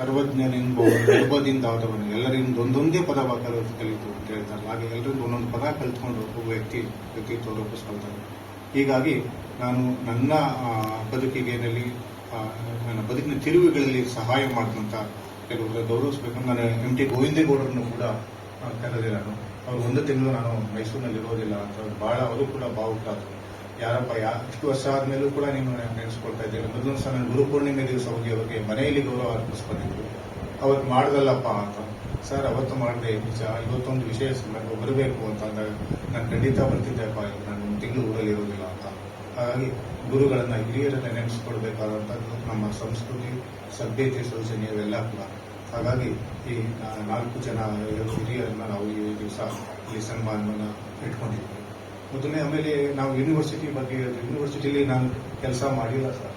ಸರ್ವಜ್ಞನೆಂಬುವ ಆದವನು ಎಲ್ಲರಿಂದ ಒಂದೊಂದೇ ಪದ ಕಲಿತು ಅಂತ ಹೇಳ್ತಾರೆ. ಹಾಗೆ ಎಲ್ಲರಿಂದ ಒಂದೊಂದು ಪದ ಕಲಿತ್ಕೊಂಡು ಒಬ್ಬ ವ್ಯಕ್ತಿ ವ್ಯಕ್ತಿತ್ವ ರೂಪಿಸ್ಕೊಳ್ತಾರೆ. ಹೀಗಾಗಿ ನಾನು ನನ್ನ ಬದುಕಿಗೆನಲ್ಲಿ ನನ್ನ ಬದುಕಿನ ತಿರುವುಗಳಲ್ಲಿ ಸಹಾಯ ಮಾಡಿದಂಥ ಕೆಲವರು ಗೌರವಿಸಬೇಕಂದ್ರೆ ನಾನು ಎಂ ಟಿ ಗೋವಿಂದೇಗೌಡರನ್ನು ಕೂಡ ಕರೆದಿಲ್ಲ ಅವರು ಒಂದು ತಿಂಗಳು ನಾನು ಮೈಸೂರಿನಲ್ಲಿ ಇರೋದಿಲ್ಲ ಅಂತ ಭಾಳ ಅವರು ಕೂಡ ಭಾವುಕರಾದರು ಯಾರಪ್ಪ ಯಾ ವರ್ಷ ಆದ್ಮೇಲೂ ಕೂಡ ನೀನು ನೆನೆಸ್ಕೊಳ್ತಾ ಇದ್ದೇವೆ ಮೊದಲೊಂದು ಸಲ ಗುರು ಗುರುಪೂರ್ಣಿಮೆ ದಿವಸ ಹೋಗಿ ಅವ್ರಿಗೆ ಮನೆಯಲ್ಲಿ ಗೌರವ ಅರ್ಪಿಸ್ಕೊಂಡಿದ್ರು ಅವತ್ತು ಮಾಡ್ದಲ್ಲಪ್ಪ ಅಂತ. ಸರ್, ಅವತ್ತು ಮಾಡಿದೆ, ನಿಜ. ಇವತ್ತೊಂದು ವಿಷಯ ಸಂದರ್ಭ ಬರಬೇಕು ಅಂತ ಅಂದಾಗ ನಾನು ಖಂಡಿತ ಬರ್ತಿದ್ದೆಪ್ಪ. ನಾನು ಒಂದು ತಿಂಗಳು ಊರಲ್ಲಿ ಇರೋದಿಲ್ಲ ಅಂತ. ಹಾಗಾಗಿ ಗುರುಗಳನ್ನ, ಹಿರಿಯರನ್ನ ನೆನೆಸ್ಕೊಳ್ಬೇಕಾದಂಥದ್ದು ನಮ್ಮ ಸಂಸ್ಕೃತಿ, ಸಭ್ಯತೆ ಸೂಚನೆ ಇವೆಲ್ಲ ಕೂಡ. ಹಾಗಾಗಿ ಈ ನಾಲ್ಕು ಜನ ಹಿರಿಯರನ್ನ ನಾವು ಈ ದಿವಸ ಈ ಸನ್ಮಾನವನ್ನು ಇಟ್ಕೊಂಡಿದ್ದೀವಿ ಮೊದಲನೇ ಆಮೇಲೆ ನಾವು ಯೂನಿವರ್ಸಿಟಿ ಬಗ್ಗೆ ಯೂನಿವರ್ಸಿಟಿಲಿ ನಾನು ಕೆಲಸ ಮಾಡಿಲ್ಲ ಸರ್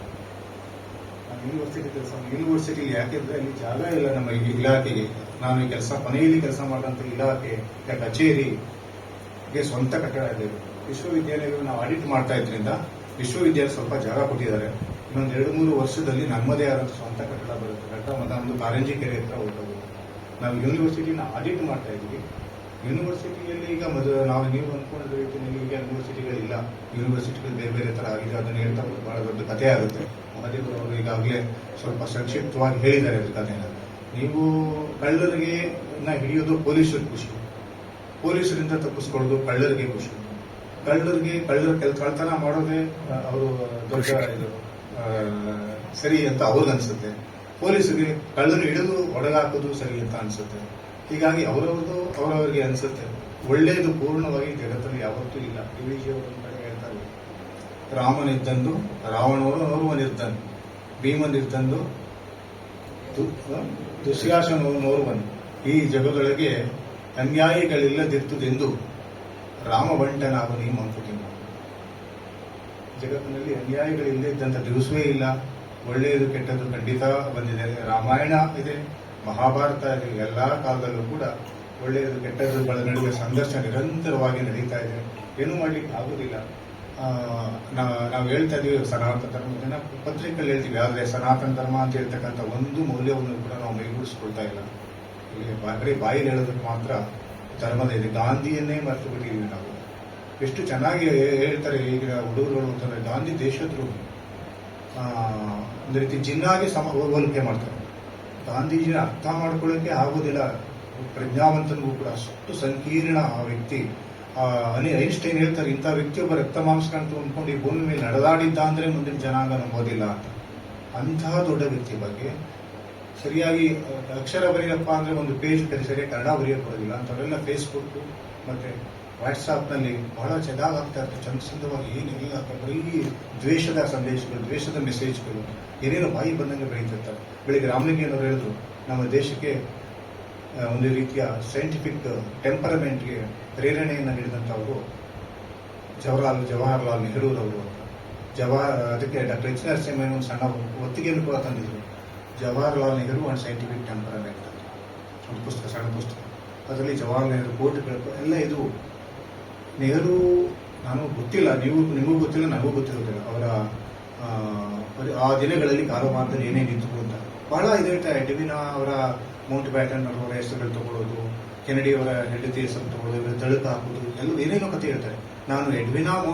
ನಾನು ಯೂನಿವರ್ಸಿಟಿ ಕೆಲಸ ಯೂನಿವರ್ಸಿಟಿಲಿ ಯಾಕೆಂದ್ರೆ ಅಲ್ಲಿ ಜಾಗ ಇಲ್ಲ ನಮ್ಮ ಇಲಾಖೆಗೆ. ನಾನು ಕೆಲಸ ಮನೆಯಲ್ಲಿ ಕೆಲಸ ಮಾಡಿದಂಥ ಇಲಾಖೆ ಕಚೇರಿಗೆ ಸ್ವಂತ ಕಟ್ಟಡ ಇದೆ. ವಿಶ್ವವಿದ್ಯಾಲಯಗಳು ನಾವು ಆಡಿಟ್ ಮಾಡ್ತಾ ಇದ್ರಿಂದ ವಿಶ್ವವಿದ್ಯಾಲಯ ಸ್ವಲ್ಪ ಜಾಗ ಕೊಟ್ಟಿದ್ದಾರೆ. ಇನ್ನೊಂದು ಎರಡು ಮೂರು ವರ್ಷದಲ್ಲಿ ನಮ್ಮದೇ ಆದ ಸ್ವಂತ ಕಟ್ಟಡ ಬರುತ್ತೆ. ಕಟ್ಟಡ ಮತ್ತು ಕಾರಂಜಿ ಕೆರೆ ಹತ್ರ ಹೋಗ್ಬೋದು ನಾವು ಯೂನಿವರ್ಸಿಟಿನ ಆಡಿಟ್ ಮಾಡ್ತಾ ಇದ್ವಿ ಯೂನಿವರ್ಸಿಟಿಯಲ್ಲಿ ಈಗ ನಾವು ನೀವು ಅಂದ್ಕೊಂಡಿದ್ದ ರೀತಿಯಲ್ಲಿ ಈಗ ಯೂನಿವರ್ಸಿಟಿಗಳಿಲ್ಲ ಯೂನಿವರ್ಸಿಟಿಗಳು ಬೇರೆ ಬೇರೆ ತರ ಆಗಿದೆ. ಅದನ್ನು ಹೇಳ್ತಾ ಭಾಳ ಬಹಳ ದೊಡ್ಡ ಕಥೆ ಆಗುತ್ತೆ. ಮಹದೇವರು ಅವರು ಈಗಾಗಲೇ ಸ್ವಲ್ಪ ಸಂಕ್ಷಿಪ್ತವಾಗಿ ಹೇಳಿದ್ದಾರೆ ಅದ್ರ ಕಥೆನ. ನೀವು ಕಳ್ಳರಿಗೆ ಹಿಡಿಯೋದು ಪೊಲೀಸರು ಖುಷಿ ಪೊಲೀಸರಿಂದ ತಪ್ಪಿಸ್ಕೊಳ್ಳೋದು ಕಳ್ಳರಿಗೆ ಖುಷಿ ಕಳ್ಳರಿಗೆ ಕಳ್ಳರ ಕೆಲ ಕಳ್ತನ ಮಾಡೋದೇ ಅವರು ದೊಡ್ಡ ಇದು ಸರಿ ಅಂತ ಅವ್ರಿಗನ್ಸುತ್ತೆ. ಪೊಲೀಸರಿಗೆ ಕಳ್ಳರು ಹಿಡಿದು ಒಡಗಾಕೋದು ಸರಿ ಅಂತ ಅನ್ಸುತ್ತೆ. ಹೀಗಾಗಿ ಅವರವ್ರದ್ದು, ಅವರವರಿಗೆ ಅನಿಸುತ್ತೆ. ಒಳ್ಳೆಯದು ಪೂರ್ಣವಾಗಿ ಜಗತ್ತಲ್ಲಿ ಯಾವತ್ತೂ ಇಲ್ಲ. ಅವರು ಅಂತ ಹೇಳ್ತಾರೆ. ರಾಮನಿದ್ದಂದು ರಾವಣವರು ನೋರುವನಿರ್ದನು ಭೀಮನಿರ್ದಂದು ದುಶ್ಯಾಸನವು ನೋರುವನು ಈ ಜಗದೊಳಗೆ ಅನ್ಯಾಯಗಳಿಲ್ಲದಿರ್ತದೆಂದು ರಾಮಬಂಟನಾಗು ನೀ ಮಂಕುತಿಮ್ಮ ಜಗತ್ತಿನಲ್ಲಿ ಅನ್ಯಾಯಿಗಳಿಲ್ಲದಿದ್ದಂಥ ದಿವಸವೇ ಇಲ್ಲ. ಒಳ್ಳೆಯದು ಕೆಟ್ಟದ್ದು ಖಂಡಿತ ಬಂದಿದೆ. ರಾಮಾಯಣ ಇದೆ. ಮಹಾಭಾರತ ಎಲ್ಲಾ ಕಾಲದಲ್ಲೂ ಕೂಡ ಒಳ್ಳೆಯದು ಕೆಟ್ಟದ್ದುಗಳ ನಡುವೆ ಸಂಘರ್ಷ ನಿರಂತರವಾಗಿ ನಡೀತಾ ಇದೆ. ಏನೂ ಮಾಡ್ಲಿಕ್ಕೆ ಆಗುದಿಲ್ಲ. ನಾವು ಹೇಳ್ತಾ ಇದೀವಿ, ಸನಾತನ ಧರ್ಮ ಪತ್ರಿಕೆಯಲ್ಲಿ ಹೇಳ್ತೀವಿ, ಆದರೆ ಸನಾತನ ಧರ್ಮ ಅಂತ ಹೇಳ್ತಕ್ಕಂಥ ಒಂದು ಮೌಲ್ಯವನ್ನು ಕೂಡ ನಾವು ಮೈಗೂಡಿಸ್ಕೊಳ್ತಾ ಇಲ್ಲ. ಇಲ್ಲಿ ಬರೀ ಬಾಯಲ್ಲಿ ಹೇಳೋದಕ್ಕೆ ಮಾತ್ರ ಧರ್ಮದ ಇದೆ ಗಾಂಧಿಯನ್ನೇ ಮರೆತು ಬಿಟ್ಟಿದ್ದೀವಿ ನಾವು. ಎಷ್ಟು ಚೆನ್ನಾಗಿ ಹೇಳ್ತಾರೆ ಈಗಿನ ಹುಡುಗರುಗಳು ಅಂತಂದರೆ ಗಾಂಧಿ ದೇಶದ್ರು ಒಂದು ರೀತಿ ಜಿನ್ನಾಗಿ ಸಮ ಹೋಲಿಕೆ ಮಾಡ್ತಾರೆ. ಗಾಂಧೀಜಿನ ಅರ್ಥ ಮಾಡ್ಕೊಳ್ಳೋಕೆ ಆಗೋದಿಲ್ಲ. ಪ್ರಜ್ಞಾವಂತನಿಗೂ ಕೂಡ ಅಷ್ಟು ಸಂಕೀರ್ಣ ಆ ವ್ಯಕ್ತಿ. ಅನಿ ಐನ್ಸ್ಟೈನ್ ಹೇಳ್ತಾರೆ, ಇಂಥ ವ್ಯಕ್ತಿಯೊಬ್ಬ ರಕ್ತ ಮಾಂಸಗಳನ್ನು ಅಂದ್ಕೊಂಡು ಈ ಭೂಮಿ ಮೇಲೆ ನಡೆದಾಡಿದ್ದ ಅಂದ್ರೆ ಮುಂದಿನ ಜನಾಂಗ ನಂಬೋದಿಲ್ಲ ಅಂತ. ಅಂತಹ ದೊಡ್ಡ ವ್ಯಕ್ತಿ ಬಗ್ಗೆ ಸರಿಯಾಗಿ ಅಕ್ಷರ ಬರೆಯಪ್ಪ ಅಂದ್ರೆ ಒಂದು ಪೇಜ್ ಸರಿಯಾಗಿ ಕನ್ನಡ ಬರೆಯಕ್ಕೆ ಬರೋದಿಲ್ಲ. ಫೇಸ್ಬುಕ್ ಮತ್ತೆ ವಾಟ್ಸಾಪ್ನಲ್ಲಿ ಬಹಳ ಚೆನ್ನಾಗಿ ಆಗ್ತಾ ಇರ್ತದೆ ಚಂದ ಚಂದವಾಗಿ ಏನಿಲ್ಲ ಬರೀ ದ್ವೇಷದ ಸಂದೇಶಗಳು, ದ್ವೇಷದ ಮೆಸೇಜ್ಗಳು ಏನೇನು ಬಾಯಿ ಬಂದಂಗೆ ಬೆಳೀತಿರ್ತಾರೆ. ಬೆಳಿಗ್ಗೆ ರಾಮಲಿಂಗಯ್ಯನವರು ಹೇಳಿದ್ರು, ನಮ್ಮ ದೇಶಕ್ಕೆ ಒಂದು ರೀತಿಯ ಸೈಂಟಿಫಿಕ್ ಟೆಂಪರಮೆಂಟ್ಗೆ ಪ್ರೇರಣೆಯನ್ನು ನೀಡಿದಂಥವರು ಜವಹರ್ಲಾಲ್ ಜವಾಹರ್ಲಾಲ್ ನೆಹರೂರವರು ಜವಾಹರ್, ಅದಕ್ಕೆ ಡಾಕ್ಟರ್ ಎಚ್ ನರಸಿಂಹಯ್ಯ ಒಂದು ಸಣ್ಣ ಒತ್ತಿಗೆಯನ್ನು ಕೂಡ ತಂದಿದ್ರು. Jawaharlal Nehru and scientific temperament ಒಂದು ಪುಸ್ತಕ, ಸಣ್ಣ ಪುಸ್ತಕ. ಅದರಲ್ಲಿ ಜವಾಹರ್ಲಾಲ್ ನೆಹರು ಕೋಟ್ಗಳು ಎಲ್ಲ ಇದು ನೆಹರು ನಾನು ಗೊತ್ತಿಲ್ಲ ನೀವು ನಿಮಗೂ ಗೊತ್ತಿಲ್ಲ ನನಗೂ ಗೊತ್ತಿರೋದಿಲ್ಲ. ಅವರ ಆ, ದಿನಗಳಲ್ಲಿ ಕಾಲಮಾನದಲ್ಲಿ ಏನೇನಿತ್ತು ಅಂತ. ಬಹಳ ಇದಿರ್ತಾರೆ ಡಿವಿನ ಅವರ ಮೌಂಟ್ ಬ್ಯಾಟನ್ ಅವರ ಹೆಸರುಗಳು ತಗೊಳ್ಳೋದು ಕೆನಡಿ ಅವರ ಹೆಂಡತಿ ಹೆಸರು ತಗೊಳ್ಳೋದು ದಳಕ ಹಾಕೋದು ಎಲ್ಲ ಏನೇನೋ ಕಥೆ ಹೇಳ್ತಾರೆ. ನಾನು ಎಡ್ವಿನಾ ಮೌಂಟ್